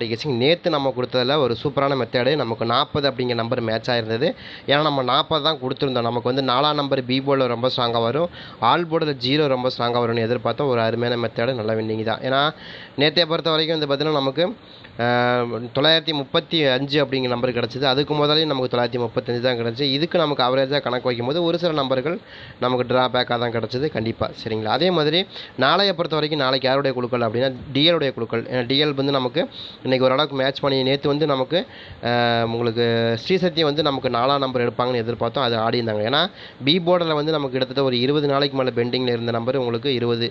டிகேசிங் நேற்று நம்ம கொடுத்ததில் ஒரு சூப்பரான மெத்தேடு நமக்கு நாற்பது அப்படிங்கிற நம்பர் மேட்ச் ஆயிருந்தது. ஏன்னா நம்ம நாற்பது தான் கொடுத்துருந்தோம். நமக்கு வந்து நாலாம் நம்பர் பி போர்டில் ரொம்ப ஸ்ட்ராங்காக வரும். ஆல் போர்டில் ஜீரோ ரொம்ப ஸ்ட்ராங்காக வரும்னு எதிர்பார்த்தோம். ஒரு அருமையான மெத்தேடு நல்ல வின்னிங் தான். ஏன்னா நேற்றைய பொறுத்த வரைக்கும் வந்து பார்த்திங்கன்னா நமக்கு தொள்ளாயிரத்தி முப்பத்தி அஞ்சு அப்படிங்கிற நம்பர் கிடச்சிது. அதுக்கு முதலையும் நமக்கு தொள்ளாயிரத்தி முப்பத்தஞ்சு தான் கிடச்சி. இதுக்கு நமக்கு அவரேஜாக கணக்கு வைக்கும்போது ஒரு சில நம்பர்கள் நமக்கு ட்ரா பேக்காக தான் கிடச்சிது. கண்டிப்பாக சரிங்களா? அதே மாதிரி நாளைய பொறுத்த வரைக்கும் நாளைக்கு யாருடைய குழுக்கள் அப்படின்னா டிஎலுடைய குழுக்கள். டிஎல் வந்து நமக்கு இன்றைக்கி ஓரளவுக்கு மேட்ச் பண்ணி நேற்று வந்து நமக்கு உங்களுக்கு ஸ்ரீசக்தி வந்து நமக்கு நாலாம் நம்பர் எடுப்பாங்கன்னு எதிர்பார்த்தோம் அது ஆடி இருந்தாங்க ஏன்னா பி போர்டில் வந்து நமக்கு கிட்டத்தட்ட ஒரு இருபது நாளைக்கு மேலே பெண்டிங்கில் இருந்த நம்பர் உங்களுக்கு இருபது.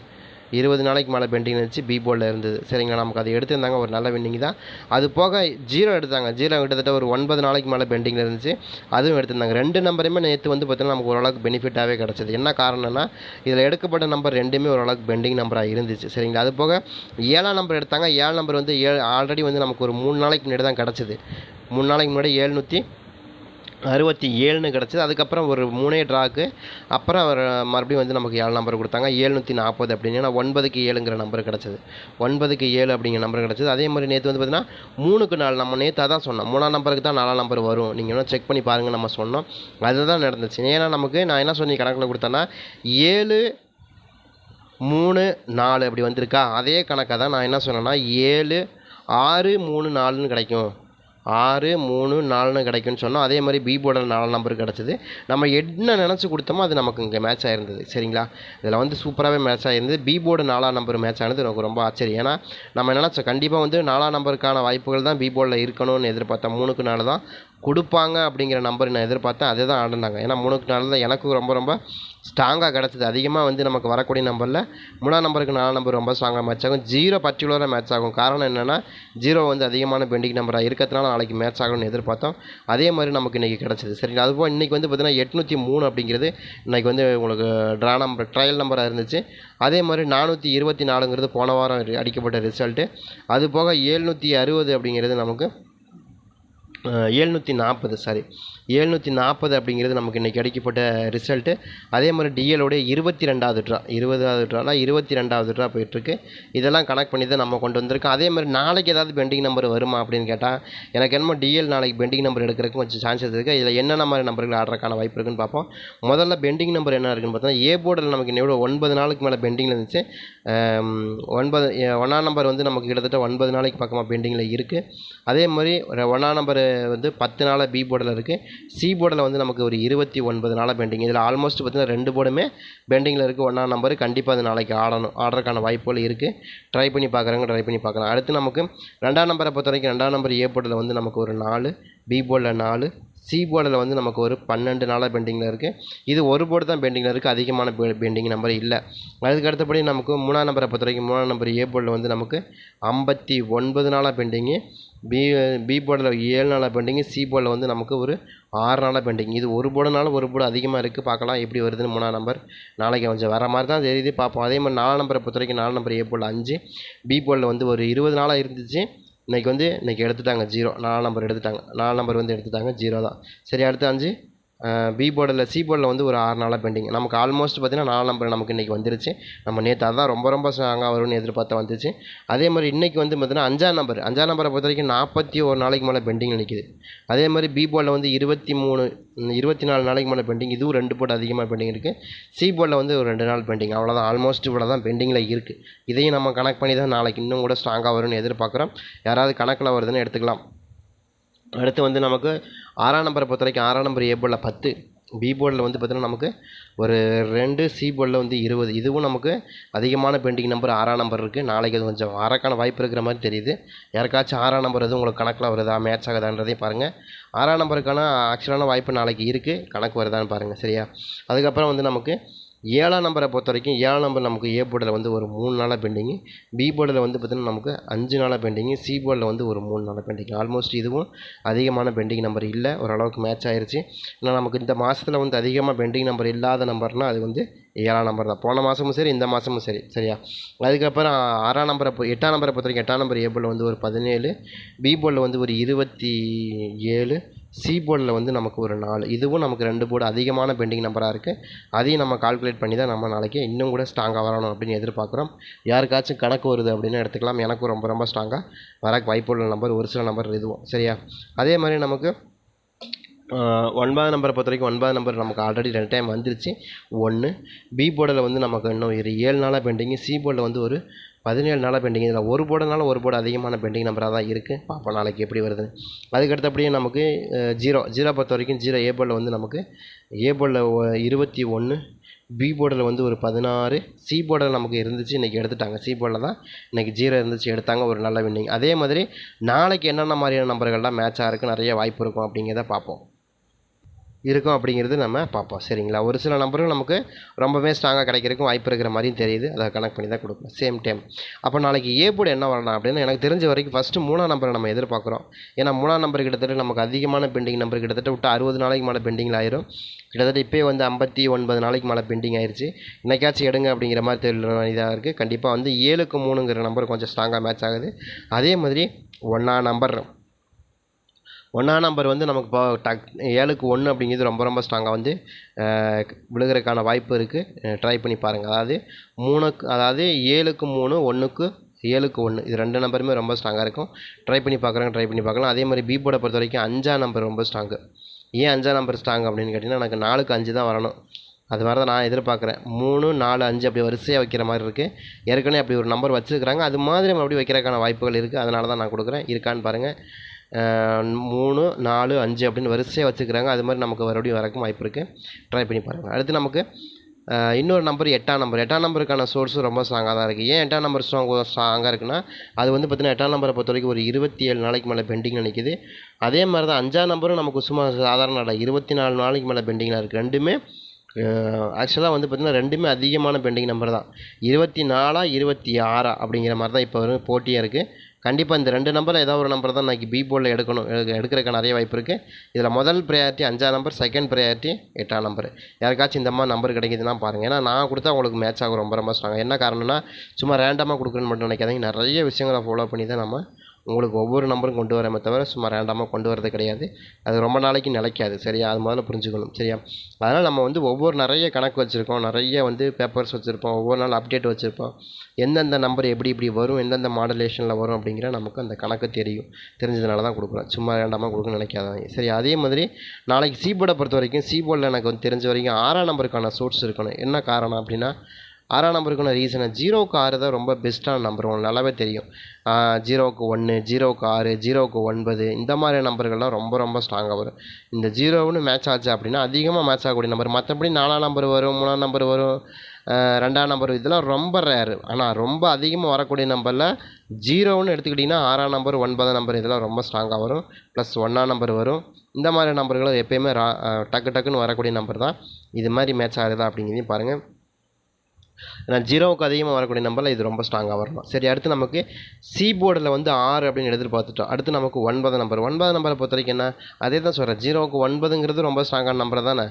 இருபது நாளைக்கு மேலே பெண்டிங் இருந்துச்சு பி போர்டில் இருந்தது. சரிங்களா நமக்கு அதை எடுத்திருந்தாங்க ஒரு நல்ல வின்னிங் தான். அது போக ஜீரோ எடுத்தாங்க. ஜீரோ கிட்டத்தட்ட ஒரு ஒன்பது நாளைக்கு மேலே பெண்டிங்கில் இருந்துச்சு. அதுவும் எடுத்திருந்தாங்க. ரெண்டு நம்பருமே நேற்று வந்து பார்த்தீங்கன்னா நமக்கு ஓரளவுக்கு பெனிஃபிட்டாகவே கிடச்சிது. என்ன காரணம்னா இதில் எடுக்கப்பட்ட நம்பர் ரெண்டுமே ஓரளவுக்கு பெண்டிங் நம்பராக இருந்துச்சு. சரிங்களா? அது போக ஏழாம் நம்பர் எடுத்தாங்க. ஏழு நம்பர் வந்து ஏழு ஆல்ரெடி வந்து நமக்கு ஒரு மூணு நாளைக்கு முன்னாடி தான் கிடச்சிது. மூணு நாளைக்கு முன்னாடி ஏழ்நூற்றி அறுபத்தி ஏழுன்னு கிடச்சிது. அதுக்கப்புறம் ஒரு மூணே ட்ராக்கு. அப்புறம் அவர் மறுபடியும் வந்து நமக்கு ஏழு நம்பர் கொடுத்தாங்க. ஏழ்நூற்றி நாற்பது அப்படின்னு. ஏன்னா ஒன்பதுக்கு ஏழுங்கிற நம்பர் கிடச்சிது. ஒன்பதுக்கு ஏழு அப்படிங்கிற நம்பர் கிடச்சிது. அதே மாதிரி நேற்று வந்து பார்த்தீங்கன்னா மூணுக்கு நாலு நம்ம நேற்று அதான் சொன்னோம். மூணாம் நம்பருக்கு தான் நாலாம் நம்பர் வரும். நீங்கள் வேணால் செக் பண்ணி பாருங்கள் நம்ம சொன்னோம். அதுதான் நடந்துச்சு. ஏன்னா நமக்கு நான் என்ன சொல்லி கணக்கில் கொடுத்தேன்னா ஏழு மூணு நாலு அப்படி வந்திருக்கா. அதே கணக்கை தான் நான் என்ன சொன்னேன்னா ஏழு ஆறு மூணு நாலுன்னு கிடைக்கும். ஆறு மூணு நாலுன்னு கிடைக்கும்னு சொன்னோம் அதே மாதிரி பி போர்டில் நாலு நம்பர் கிடச்சிது. நம்ம என்ன நினச்சி கொடுத்தோமோ அது நமக்கு இங்கே மேட்ச் ஆகிருந்தது சரிங்களா? இதில் வந்து சூப்பராகவே மேட்ச் ஆகிருந்தது பி போர்டு நாலாம் நம்பர் மேட்ச் ஆனது எனக்கு ரொம்ப ஆச்சரியம். ஏன்னா நம்ம நினச்சோம்? கண்டிப்பாக வந்து நாலாம் நம்பருக்கான வாய்ப்புகள் தான் பி போர்டில் இருக்கணும்னு எதிர்பார்த்தோம். மூணுக்கு நாலு தான் கொடுப்பாங்க அப்படிங்கிற நம்பர் நான் எதிர்பார்த்தேன். அதே தான் ஆடினாங்க. ஏன்னா மூணுக்கு நாலு தான் எனக்கும் ரொம்ப ரொம்ப ஸ்ட்ராங்காக கிடச்சிது. அதிகமாக வந்து நமக்கு வரக்கூடிய நம்பரில் மூணாம் நம்பருக்கு நாலாம் நம்பர் ரொம்ப ஸ்ட்ராங்காக மேட்ச் ஆகும். ஜீரோ பர்டிகுலராக மேட்ச் ஆகும். காரணம் என்னென்னா ஜீரோ வந்து அதிகமான பெண்டிங் நம்பராக இருக்கிறதுனால நாளைக்கு மேட்ச் ஆகும்னு எதிர்பார்த்தோம். அதே மாதிரி நமக்கு இன்றைக்கி கிடச்சிது. சரிங்களா அதுபோல் இன்றைக்கி வந்து பார்த்திங்கன்னா எட்நூற்றி மூணு அப்படிங்கிறது இன்றைக்கி வந்து உங்களுக்கு ட்ரா நம்பர் ட்ரையல் நம்பராக இருந்துச்சு. அதே மாதிரி நானூற்றி இருபத்தி நாலுங்கிறது போன வாரம் அடிக்கப்பட்ட ரிசல்ட்டு அது போக ஏழ்நூற்றி அறுபது அப்படிங்கிறது நமக்கு ஏழ்நூற்றி நாற்பது சாரி ஏழ்நூற்றி நாற்பது அப்படிங்கிறது நமக்கு இன்றைக்கி கிடைக்கப்பட்ட ரிசல்ட்டு அதே மாதிரி டிஎலோடைய இருபத்தி ரெண்டாவது ட்ரா இருபதாவது ட்ரானா இருபத்தி ரெண்டாவது ட்ரா போயிட்டுருக்கு. இதெல்லாம் கனெக்ட் பண்ணி தான் நம்ம கொண்டு வந்திருக்கோம். அதே மாதிரி நாளைக்கு ஏதாவது பெண்டிங் நம்பர் வருமா அப்படின்னு கேட்டால் எனக்கு என்னமோ டிஎல் நாளைக்கு பெண்டிங் நம்பர் எடுக்கிறதுக்கு கொஞ்சம் சான்சஸ் இருக்குது இதில் என்னென்ன மாதிரி நம்பர்கள் ஆடுறதுக்கான வாய்ப்பு இருக்குன்னு பார்ப்போம். முதல்ல பெண்டிங் நம்பர் என்ன இருக்குன்னு பார்த்தா ஏ போர்டில் நமக்கு இன்னும் ஒன்பது நாளுக்கு மேலே பெண்டிங்கில் இருந்துச்சு. ஒன்பது ஒன்றாம் நம்பர் வந்து நமக்கு கிட்டத்தட்ட ஒன்பது நாளைக்கு பக்கமாக பெண்டிங்கில் இருக்குது அதே மாதிரி ஒன்றாம் நம்பர் வந்து பத்து நாளாக பி போர்டில் இருக்குது சி போர்டில் வந்து நமக்கு ஒரு இருபத்தி ஒன்பது நாளாக பெண்டிங் இதில் ஆல்மோஸ்ட் பார்த்தீங்கன்னா ரெண்டு போர்டுமே பெண்டிங்கில் இருக்குது ஒன்றாம் நம்பர் கண்டிப்பாக அது நாளைக்கு ஆடணும். ஆடுறதுக்கான வாய்ப்புகள் இருக்குது ட்ரை பண்ணி பார்க்குறவங்க ட்ரை பண்ணி பார்க்கலாம். அடுத்து நமக்கு ரெண்டாம் நம்பரை பொறுத்த வரைக்கும் ரெண்டாம் நம்பர் ஏ போர்டில் வந்து நமக்கு ஒரு நாலு பி போர்டில் நாலு சி போர்டில் வந்து நமக்கு ஒரு பன்னெண்டு நாளாக பெண்டிங்கில் இருக்குது இது ஒரு போர்டு தான் பெண்டிங்கில் இருக்குது அதிகமான பெண்டிங் நம்பர் இல்லை. அதுக்கு அடுத்தபடி நமக்கு மூணாம் நம்பரை பொறுத்த வரைக்கும் மூணாம் நம்பர் ஏ போர்டில் வந்து நமக்கு ஐம்பத்தி ஒன்பது நாளாக பெண்டிங்கு பி பி போர்டில் ஏழு நாளாக பெண்டிங்கு சி போர்டில் வந்து நமக்கு ஒரு ஆறு நாளாக பெண்டிங். இது ஒரு போர்டுனாலும் ஒரு போர்டு அதிகமாக இருக்குது பார்க்கலாம் எப்படி வருதுன்னு மூணாம் நம்பர். நாளைக்கு கொஞ்சம் வர மாதிரி தான் தெரியுது. பார்ப்போம். அதே மாதிரி நாலாம் நம்பரை பொறுத்த வரைக்கும் நாலு நம்பர் ஏ போல் அஞ்சு. பி போலில் வந்து ஒரு இருபது நாளாக இருந்துச்சு. இன்றைக்கி வந்து இன்றைக்கி எடுத்துட்டாங்க ஜீரோ நாலு நம்பர் எடுத்துட்டாங்க. நாலு நம்பர் வந்து எடுத்துட்டாங்க ஜீரோ தான். சரி அடுத்து அஞ்சு. பி போர்டில் சி போர்டில் வந்து ஒரு ஆறு நாளாக பெண்டிங் நமக்கு ஆல்மோஸ்ட் பார்த்தீங்கன்னா நாலு நம்பர் நமக்கு இன்றைக்கி வந்துருச்சு. நம்ம நேற்று அதான் ரொம்ப ரொம்ப ஸ்ட்ராங்காக வரும்னு எதிர்பார்த்து வந்துச்சு. அதே மாதிரி இன்றைக்கி வந்து பார்த்தீங்கன்னா அஞ்சாம் நம்பர் அஞ்சாம் நம்பரை பொறுத்த வரைக்கும் நாற்பத்தி ஒரு நாளைக்கு மேலே பெண்டிங் நிற்கிது அதே மாதிரி பி போர்டில் வந்து இருபத்தி மூணு இருபத்தி நாலு நாளைக்கு மேலே பெண்டிங் இதுவும் ரெண்டு போர்டு அதிகமாக பெண்டிங் இருக்குது சி போர்டில் வந்து ஒரு ரெண்டு நாள் பெண்டிங் அவ்வளோதான் ஆல்மோஸ்ட் இவ்வளோ தான் பெண்டிங்கில் இருக்குது இதையும் நம்ம கனெக்ட் பண்ணி தான் நாளைக்கு இன்னும் கூட ஸ்ட்ராங்காக வரும்னு எதிர்பார்க்குறோம். யாராவது கணக்கில் வருதுன்னு எடுத்துக்கலாம். அடுத்து வந்து நமக்கு ஆறாம் நம்பரை பொறுத்த வரைக்கும் ஆறாம் நம்பர் ஏ போர்டில் பத்து பி போர்டில் வந்து பார்த்திங்கன்னா நமக்கு ஒரு ரெண்டு சி போர்டில் வந்து இருபது. இதுவும் நமக்கு அதிகமான பெண்டிங் நம்பர் ஆறாம் நம்பர் இருக்குது நாளைக்கு அது கொஞ்சம் வரக்கான வாய்ப்பு இருக்கிற மாதிரி தெரியுது. யாருக்காச்சும் ஆறாம் நம்பர் எதுவும் உங்களுக்கு கணக்கில் வருதா மேட்ச் ஆகுதான்றதையும் பாருங்கள் ஆறாம் நம்பருக்கான ஆக்சுவலான வாய்ப்பு நாளைக்கு இருக்குது கணக்கு வருதான்னு பாருங்கள் சரியா? அதுக்கப்புறம் வந்து நமக்கு ஏழாம் நம்பரை பொறுத்த வரைக்கும் ஏழாம் நம்பர் நமக்கு ஏ போர்டில் வந்து ஒரு மூணு நாளாக பெண்டிங்கு பி போர்டில் வந்து பார்த்திங்கன்னா நமக்கு அஞ்சு நாளாக பெண்டிங்கு சி போர்டில் வந்து ஒரு மூணு நாளாக பெண்டிங் ஆல்மோஸ்ட் இதுவும் அதிகமான பெண்டிங் நம்பர் இல்லை. ஓரளவுக்கு மேட்ச் ஆயிடுச்சு ஆனால் நமக்கு இந்த மாதத்தில் வந்து அதிகமாக பெண்டிங் நம்பர் இல்லாத நம்பர்னால் அது வந்து ஏழாம் நம்பர் தான். போன மாதமும் சரி இந்த மாதமும் சரி சரியா? அதுக்கப்புறம் ஆறாம் நம்பரை பொ- எட்டாம் நம்பரை பொறுத்த வரைக்கும் எட்டாம் நம்பர் ஏ போர்டில் வந்து ஒரு பதினேழு பி போலில் வந்து ஒரு இருபத்தி ஏழு சி போர்டில் வந்து நமக்கு ஒரு நாலு. இதுவும் நமக்கு ரெண்டு போர்டு அதிகமான பெண்டிங் நம்பராக இருக்குது அதையும் நம்ம கால்குலேட் பண்ணி தான் நம்ம நாளைக்கு இன்னும் கூட ஸ்ட்ராங்காக வரணும் அப்படின்னு எதிர்பார்க்குறோம். யாருக்காச்சும் கணக்கு வருது அப்படின்னு எடுத்துக்கலாம். எனக்கும் ரொம்ப ரொம்ப ஸ்ட்ராங்காக வர வாய்ப்புள்ள நம்பர் ஒரு சில நம்பர் இதுவும் சரியா? அதே மாதிரி நமக்கு ஒன்பதாம் நம்பரை பொறுத்த வரைக்கும் ஒன்பதாம் நம்பர் நமக்கு ஆல்ரெடி ரெண்டு டைம் வந்துருச்சு. ஒன்று பி போர்டில் வந்து நமக்கு இன்னும் ஒரு ஏழு நாளாக பெண்டிங்கு சி போர்டில் வந்து ஒரு பதினேழு நாளாக பெண்டிங் இதில் ஒரு போர்டுனால ஒரு போர்டு அதிகமான பெண்டிங் நம்பராக தான் இருக்குது பார்ப்போம் நாளைக்கு எப்படி வருதுன்னு. அதுக்கடுத்தபடியே நமக்கு ஜீரோ ஜீரோ பொறுத்த வரைக்கும் ஜீரோ ஏ போர்டில் வந்து நமக்கு ஏ போர்டில் இருபத்தி ஒன்று பி போர்டில் வந்து ஒரு பதினாறு சி போர்டில் நமக்கு இருந்துச்சு இன்றைக்கி எடுத்துட்டாங்க. சி போர்டில் தான் இன்றைக்கி ஜீரோ இருந்துச்சு எடுத்தாங்க ஒரு நல்ல வின்னிங் அதே மாதிரி நாளைக்கு என்னென்ன மாதிரியான நம்பர்கள்லாம் மேட்ச் இருக்குது நிறைய வாய்ப்பு இருக்கும் அப்படிங்கிறத பார்ப்போம். இருக்கும் அப்படிங்கிறது நம்ம பார்ப்போம். சரிங்களா? ஒரு சில நம்பர்கள் நமக்கு ரொம்பவே ஸ்ட்ராங்காக கிடைக்கிறதுக்கும் வாய்ப்பு இருக்கிற மாதிரியும் தெரியுது. அதை கனெக்ட் பண்ணி தான் கொடுக்கும் சேம் டைம் அப்போ நாளைக்கு ஏ போர்டு என்ன வரலாம் அப்படின்னு எனக்கு தெரிஞ்ச வரைக்கும் ஃபஸ்ட்டு மூணாம் நம்பரை நம்ம எதிர்பார்க்குறோம். ஏன்னா மூணாம் நம்பர் கிட்டத்தட்ட நமக்கு அதிகமான பெண்டிங் நம்பர் கிட்டத்தட்ட விட்டு அறுபது நாளைக்கு மேலே பெண்டிங்கில் ஆயிரும். கிட்டத்தட்ட இப்போயே வந்து ஐம்பத்தி ஒன்பது நாளைக்கு மேலே பெண்டிங் ஆயிடுச்சு இன்னைக்காச்சும் எடுங்க அப்படிங்கிற மாதிரி தெரியல இதாக இருக்குது கண்டிப்பாக வந்து ஏழுக்கு மூணுங்கிற நம்பர் கொஞ்சம் ஸ்ட்ராங்காக மேட்ச் ஆகுது. அதே மாதிரி ஒன்றா நம்பர் ஒன்றாம் நம்பர் வந்து நமக்கு இப்போ டக் ஏழுக்கு ஒன்று அப்படிங்கிறது ரொம்ப ரொம்ப ஸ்ட்ராங்காக வந்து விழுகிறதுக்கான வாய்ப்பு இருக்குது ட்ரை பண்ணி பாருங்கள் அதாவது மூணுக்கு அதாவது ஏழுக்கு மூணு ஒன்றுக்கு ஏழுக்கு ஒன்று இது ரெண்டு நம்பருமே ரொம்ப ஸ்ட்ராங்காக இருக்கும். ட்ரை பண்ணி பார்க்குறாங்க ட்ரை பண்ணி பார்க்கலாம் அதே மாதிரி பீபோட பொறுத்த வரைக்கும் அஞ்சாம் நம்பர் ரொம்ப ஸ்ட்ராங்கு ஏன் அஞ்சாம் நம்பர் ஸ்ட்ராங் அப்படின்னு கேட்டிங்கன்னா எனக்கு நாலுக்கு அஞ்சு தான் வரணும். அது மாதிரி தான் நான் எதிர்பார்க்குறேன். மூணு நாலு அஞ்சு அப்படி வரிசையாக வைக்கிற மாதிரி இருக்குது ஏற்கனவே அப்படி ஒரு நம்பர் வச்சுருக்கிறாங்க. அது மாதிரி மறுபடியும் அப்படி வைக்கிறதுக்கான வாய்ப்புகள் இருக்குது அதனால தான் நான் கொடுக்குறேன். இருக்கான்னு பாருங்கள் மூணு நாலு அஞ்சு அப்படின்னு வரிசையாக வச்சுக்கிறாங்க. அது மாதிரி நமக்கு மறுபடியும் வரக்கும் வாய்ப்பு இருக்குது ட்ரை பண்ணி பாருங்கள் அடுத்து நமக்கு இன்னொரு நம்பர் எட்டாம் நம்பர் எட்டாம் நம்பருக்கான சோர்ஸும் ரொம்ப ஸ்ட்ராங்காக தான் இருக்குது ஏன் எட்டாம் நம்பர் ஸ்ட்ராங் ஸ்ட்ராங்காக இருக்குன்னா அது வந்து பார்த்திங்கன்னா எட்டாம் நம்பரை பொறுத்த வரைக்கும் ஒரு இருபத்தி ஏழு நாளைக்கு மேலே பெண்டிங்கில் நிற்கிது அதே மாதிரி தான் அஞ்சாம் நம்பரும் நமக்கு சும்மா சாதாரண இல்லை. இருபத்தி நாலு நாளைக்கு மேலே பெண்டிங்கில் இருக்குது ரெண்டுமே ஆக்சுவலாக வந்து பார்த்திங்கன்னா ரெண்டுமே அதிகமான பெண்டிங் நம்பர் தான். இருபத்தி நாலா இருபத்தி ஆறா அப்படிங்கிற மாதிரி தான் இப்போ வரும் போட்டியாக இருக்குது கண்டிப்பாக இந்த ரெண்டு நம்பரில் ஏதாவது ஒரு நம்பர் தான் நாளைக்கு பி போர்டில் எடுக்கணும் எடுக்க- எடுக்கிறதுக்கு நிறைய வாய்ப்பு இருக்குது இதில் முதல் ப்ரையாரிட்டி அஞ்சாம் நம்பர் செகண்ட் ப்ரையாரிட்டி எட்டாம் நம்பர் யாருக்காச்சும் இந்த மாதிரி நம்பர் கிடைக்குதுன்னா பாருங்கள் ஏன்னா நான் கொடுத்தா உங்களுக்கு மேட்ச் ஆகும். ரொம்ப ரொம்ப ஸ்ட்ராங் என்ன காரணம்னா சும்மா ரேண்டமாக கொடுக்குறேன்னு மட்டும் நினைக்காதீங்க. நிறைய விஷயங்களை ஃபாலோ பண்ணி தான் நம்ம உங்களுக்கு ஒவ்வொரு நம்பரும் கொண்டு வரமே தவிர சும்மா ரேண்டமாக கொண்டு வரது கிடையாது. அது ரொம்ப நாளைக்கு நிலைக்காது. சரியா? அது முதல்ல புரிஞ்சுக்கணும். சரியா? அதனால் நம்ம வந்து ஒவ்வொரு நிறைய கணக்கு வச்சுருக்கோம். நிறைய வந்து பேப்பர்ஸ் வச்சுருப்போம். ஒவ்வொரு நாள் அப்டேட் வச்சுருப்போம். எந்தெந்த நம்பர் எப்படி இப்படி வரும்? எந்தெந்த மாடலேஷனில் வரும்? அப்படிங்கிற நமக்கு அந்த கணக்கு தெரியும். தெரிஞ்சதுனால தான் கொடுக்குறோம். சும்மா ரேண்டமாக கொடுக்க நினைக்காதாங்க. சரி அதே மாதிரி நாளைக்கு சீபோர்டை பொறுத்த வரைக்கும் சீபோர்டில் எனக்கு வந்து தெரிஞ்ச வரைக்கும் ஆறாம் நம்பருக்கான சோர்ஸ் இருக்கணும். என்ன காரணம் அப்படின்னா ஆறாம் நம்பருக்கான ரீசனை ஜீரோவுக்கு ஆறு தான் ரொம்ப பெஸ்ட்டான நம்பர் உங்களுக்கு நல்லாவே தெரியும். ஜீரோவுக்கு ஒன்று ஜீரோவுக்கு ஆறு ஜீரோவுக்கு ஒன்பது இந்த மாதிரி நம்பர்கள்லாம் ரொம்ப ரொம்ப ஸ்ட்ராங்காக வரும். இந்த ஜீரோவுன்னு மேட்ச் ஆச்சு அப்படின்னா அதிகமாக மேட்ச் ஆகக்கூடிய நம்பர் மற்றபடி நாலாம் நம்பர் வரும் மூணாம் நம்பர் வரும் ரெண்டாம் நம்பர் இதெல்லாம் ரொம்ப ரேரு ஆனால் ரொம்ப அதிகமாக வரக்கூடிய நம்பரில் ஜீரோன்னு எடுத்துக்கிட்டிங்கன்னா ஆறாம் நம்பர் ஒன்பதாம் நம்பர் இதெல்லாம் ரொம்ப ஸ்ட்ராங்காக வரும். ப்ளஸ் ஒன்றாம் நம்பர் வரும். இந்த மாதிரி நம்பர்களும் எப்போயுமே ரா டக்கு டக்குன்னு வரக்கூடிய நம்பர் தான். இது மாதிரி மேட்ச் ஆகுதா அப்படிங்கிறதையும் பாருங்கள் ஏன்னா ஜீரோவுக்கு அதிகமாக வரக்கூடிய நம்பரில் இது ரொம்ப ஸ்ட்ராங்காக வரணும் சரி அடுத்து நமக்கு சி போர்டில் வந்து ஆறு அப்படின்னு எதிர்பார்த்துட்டோம் அடுத்து நமக்கு ஒன்பது நம்பர் ஒன்பது நம்பரை பொறுத்த வரைக்கும் என்ன? அதே தான் சொல்கிறேன் ஜீரோவுக்கு ஒன்பதுங்கிறது ரொம்ப ஸ்ட்ராங்கான நம்பர் தானே?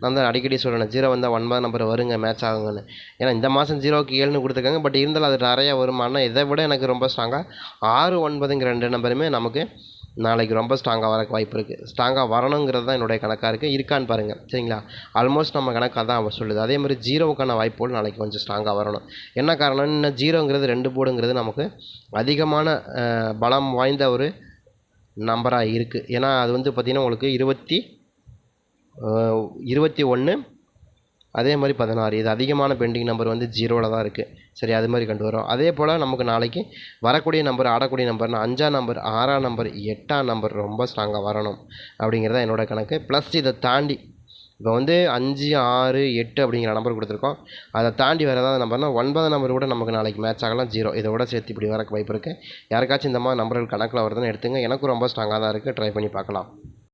நான் தான் அடிக்கடி சொல்கிறேன் ஜீரோ வந்தால் ஒன்பது நம்பர் வருங்க மேட்ச் ஆகுங்கன்னு. ஏன்னா இந்த மாதம் ஜீரோவுக்கு ஏழுன்னு கொடுத்துருக்காங்க. பட் இருந்தாலும் அது நிறையா வருமானம். இதை விட எனக்கு ரொம்ப ஸ்ட்ராங்காக ஆறு ஒன்பதுங்கிற ரெண்டு நம்பருமே நமக்கு நாளைக்கு ரொம்ப ஸ்ட்ராங்காக வரக்கு வாய்ப்பு இருக்குது ஸ்ட்ராங்காக வரணுங்கிறது தான் என்னுடைய கணக்காக இருக்குது இருக்கான்னு பாருங்கள் சரிங்களா? ஆல்மோஸ்ட் நம்ம கணக்காக தான் அவர் சொல்லுது. அதே மாதிரி ஜீரோவுக்கான வாய்ப்புகள் நாளைக்கு கொஞ்சம் ஸ்ட்ராங்காக வரணும். என்ன காரணம் இன்னும் ஜீரோங்கிறது ரெண்டு போர்டுங்கிறது நமக்கு அதிகமான பலம் வாய்ந்த ஒரு நம்பராக இருக்குது ஏன்னா அது வந்து பார்த்திங்கன்னா உங்களுக்கு இருபத்தி இருபத்தி ஒன்று அதே மாதிரி பதினாறு. இது அதிகமான பெண்டிங் நம்பர் வந்து ஜீரோவில் தான் இருக்குது சரி அது மாதிரி கொண்டு வரோம். அதே போல் நமக்கு நாளைக்கு வரக்கூடிய நம்பர் ஆடக்கூடிய நம்பர்னா அஞ்சாம் நம்பர் ஆறாம் நம்பர் எட்டாம் நம்பர் ரொம்ப ஸ்ட்ராங்காக வரணும் அப்படிங்கிறது தான் என்னோட கணக்கு. ப்ளஸ் இதை தாண்டி இப்போ வந்து அஞ்சு ஆறு எட்டு அப்படிங்கிற நம்பர் கொடுத்துருக்கோம். அதை தாண்டி வேறு ஏதாவது நம்பர்னா ஒன்பது நம்பர் கூட நமக்கு நாளைக்கு மேட்ச் ஆகலாம். ஜீரோ இதோட சேர்த்து இப்படி வரக்கு வாய்ப்பு இருக்குது யாருக்காச்சும் இந்த மாதிரி நம்பர்கள் கணக்கில் வருதுன்னு எடுத்துங்க. எனக்கும் ரொம்ப ஸ்ட்ராங்காக தான் இருக்குது ட்ரை பண்ணி பார்க்கலாம்.